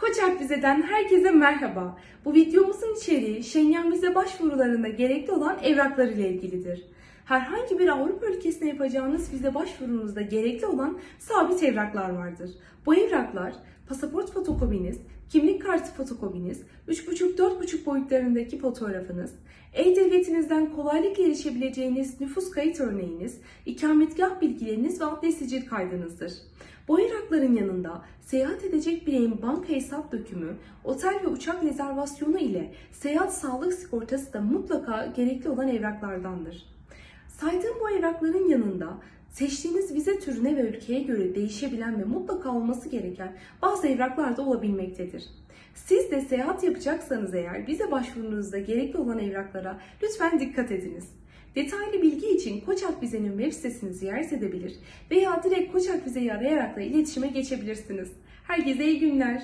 Koçak Vize'den herkese merhaba. Bu videomuzun içeriği Schengen vize başvurularında gerekli olan evraklar ile ilgilidir. Herhangi bir Avrupa ülkesine yapacağınız vize başvurunuzda gerekli olan sabit evraklar vardır. Bu evraklar pasaport fotokopiniz, kimlik kartı fotokopiniz, 3,5-4,5 boyutlarındaki fotoğrafınız, e-devletinizden kolaylıkla erişebileceğiniz nüfus kayıt örneğiniz, ikametgah bilgileriniz ve adli sicil kaydınızdır. Bu evrakların yanında seyahat edecek bireyin banka hesap dökümü, otel ve uçak rezervasyonu ile seyahat sağlık sigortası da mutlaka gerekli olan evraklardandır. Saydığım bu evrakların yanında seçtiğiniz vize türüne ve ülkeye göre değişebilen ve mutlaka olması gereken bazı evraklar da olabilmektedir. Siz de seyahat yapacaksanız eğer vize başvurunuzda gerekli olan evraklara lütfen dikkat ediniz. Detaylı bilgi için Koçak Vize'nin web sitesini ziyaret edebilir veya direkt Koçak Vize'yi arayarak da iletişime geçebilirsiniz. Herkese iyi günler.